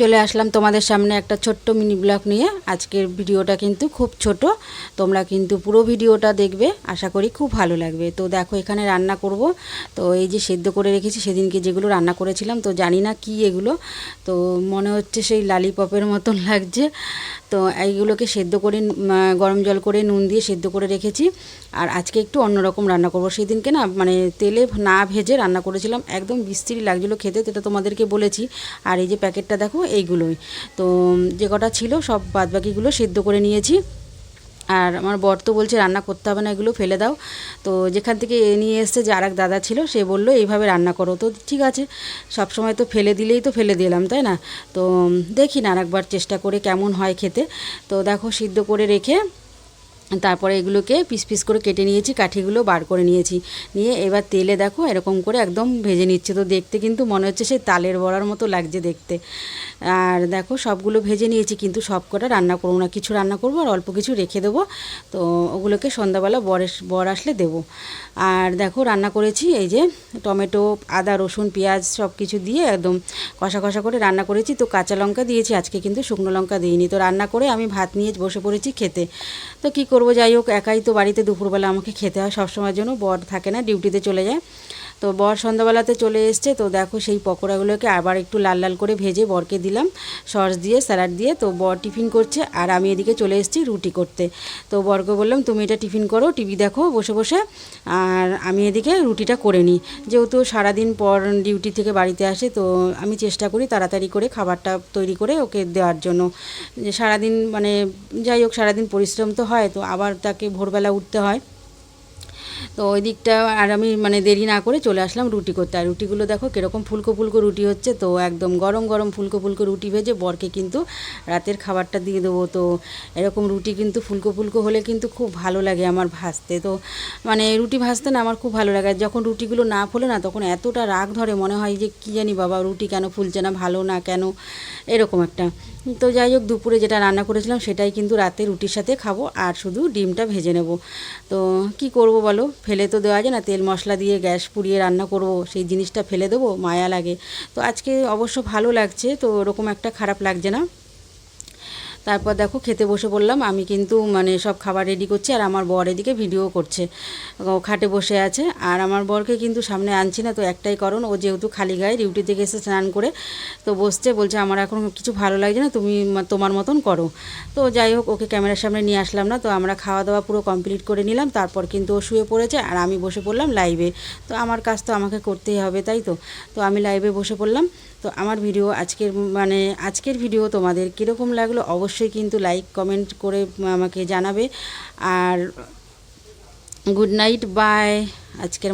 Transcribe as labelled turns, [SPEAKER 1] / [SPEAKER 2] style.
[SPEAKER 1] চলে আসলাম তোমাদের সামনে একটা ছোট্ট মিনি ব্লগ নিয়ে। আজকের ভিডিওটা কিন্তু খুব ছোট। তোমরা কিন্তু পুরো ভিডিওটা দেখবে। আশা করি খুব ভালো লাগবে। তো দেখো, এখানে রান্না করব। তো এই যে সেদ্ধ করে রেখেছি, সেদিনকে যেগুলো রান্না করেছিলাম, তো জানি না কি এগুলো। তো মনে হচ্ছে সেই লালিপপের মতন লাগছে। তো এইগুলোকে সেদ্ধ করে গরম জল করে নুন দিয়ে সেদ্ধ করে রেখেছি। আর আজকে একটু অন্যরকম রান্না করব। সেদিনকে না মানে তেলে না ভেজে রান্না করেছিলাম। একদম বিস্তিরি লাগছিল খেতে এটা তোমাদেরকে বলেছি। আর এই যে প্যাকেটটা দেখো এইগুলোই। তো যে কটা ছিল সব বাদবাকিগুলো সেদ্ধ করে নিয়েছি। আর আমার বর তো বলছে, রান্না করতে হবে না, এগুলো ফেলে দাও। তো যেখান থেকে এ নিয়ে এসছে, যে আর এক দাদা ছিল, সে বলল, এইভাবে রান্না করো। তো ঠিক আছে, সব সময় তো ফেলে দিলেই তো ফেলে দিলাম, তাই না? তো দেখি না আর একবার চেষ্টা করে কেমন হয় খেতে। তো দেখো, সিদ্ধ করে রেখে তারপরে এগুলোকে পিস পিস করে কেটে নিয়েছি, কাঠিগুলো বার করে নিয়েছি। নিয়ে এবার তেলে দেখো এরকম করে একদম ভেজে নিচ্ছে। তো দেখতে কিন্তু মনে হচ্ছে সেই তালের বড়ার মতো লাগছে দেখতে। আর দেখো সবগুলো ভেজে নিয়েছি, কিন্তু সব কটা রান্না করব না। কিছু রান্না করব আর অল্প কিছু রেখে দেবো। তো ওগুলোকে সন্ধ্যাবেলা বর বর আসলে দেবো। আর দেখো রান্না করেছি এই যে টমেটো, আদা, রসুন, পেঁয়াজ সব কিছু দিয়ে একদম কষা কষা করে রান্না করেছি। তো কাঁচা লঙ্কা দিয়েছি, আজকে কিন্তু শুকনো লঙ্কা দিইনি। তো রান্না করে আমি ভাত নিয়ে বসে পড়েছি খেতে। তো কি করব, যাই হোক, একাই তো বাড়িতে দুপুরবেলা আমাকে খেতে হয়, সবসময়ের জন্য। বর থাকে না, ডিউটিতে চলে যায়। তো বর সন্ধ্যাবেলাতে চলে এসছে, তো দেখো সেই পকোড়াগুলোকে আবার একটু লাল লাল করে ভেজে বরকে দিলাম, সস দিয়ে, স্যালাড দিয়ে, তো বর টিফিন করছে আর আমি এদিকে চলে এসেছি রুটি করতে। তো বরকে বললাম, তুমি এটা টিফিন করো, টিভি দেখো বসে বসে, আর আমি এদিকে রুটিটা করে নিই। যেহেতু সারাদিন পর ডিউটি থেকে বাড়িতে আসে, তো আমি চেষ্টা করি তাড়াতাড়ি করে খাবারটা তৈরি করে ওকে দেওয়ার জন্য। যে সারাদিন মানে যাই হোক, সারাদিন পরিশ্রম তো হয়, তো আবার তাকে ভোরবেলা উঠতে হয়। তো ওই দিকটা আর আমি মানে দেরি না করে চলে আসলাম রুটি করতে। আর রুটিগুলো দেখো কীরকম ফুলকো ফুলকো রুটি হচ্ছে, তো একদম গরম গরম ফুলকো ফুলকো রুটি ভেজে বরকে কিন্তু রাতের খাবারটা দিয়ে দেবো। তো এরকম রুটি কিন্তু ফুলকো ফুলকো হলে কিন্তু খুব ভালো লাগে আমার ভাজতে। তো মানে রুটি ভাজতে না আমার খুব ভালো লাগে। যখন রুটিগুলো না ফোলে না তখন এতটা রাগ ধরে মনে হয় যে কী জানি বাবা রুটি কেন ফুলছে না, ভালো না কেন? এরকম একটা। তো যাই হোক, দুপুরে যেটা রান্না করেছিলাম সেটাই কিন্তু রাতে রুটির সাথে খাব আর শুধু ডিমটা ভেজে নেব। তো কি করব বলো? ফেলে তো দেওয়া যায় না, তেল মশলা দিয়ে গ্যাস পুড়িয়ে রান্না করব, সেই জিনিসটা ফেলে দেবো, মায়া লাগে। তো আজকে অবশ্য ভালো লাগছে, তো ওরকম একটা খারাপ লাগছে না। তারপর দেখো খেতে বসে পড়লাম। আমি কিন্তু মানে সব খাবার রেডি করছি আর আমার বর এদিকে ভিডিও করছে। খাটে বসে আছে আর আমার বরকে কিন্তু সামনে আনছি না, তো একটাই কারণ ও যেহেতু খালি গায়ে ডিউটি থেকে এসে স্নান করে তো বসছে, বলছে আমার এখন কিছু ভালো লাগছে না, তুমি তোমার মতন করো। তো যাই হোক, ওকে ক্যামেরার সামনে নিয়ে আসলাম না, তো আমরা খাওয়া দাওয়া পুরো কমপ্লিট করে নিলাম, তারপর কিন্তু ও শুয়ে পড়েছে আর আমি বসে পড়লাম লাইভে তো আমার কাজ তো আমাকে করতেই হবে, তাই তো? তো আমি লাইভে বসে পড়লাম। তো আমার ভিডিও আজকের মানে আজকের ভিডিও তোমাদের কীরকম লাগল অবশ্যই কিন্তু লাইক কমেন্ট করে আমাকে জানাবে। আর গুড নাইট বাই আজকের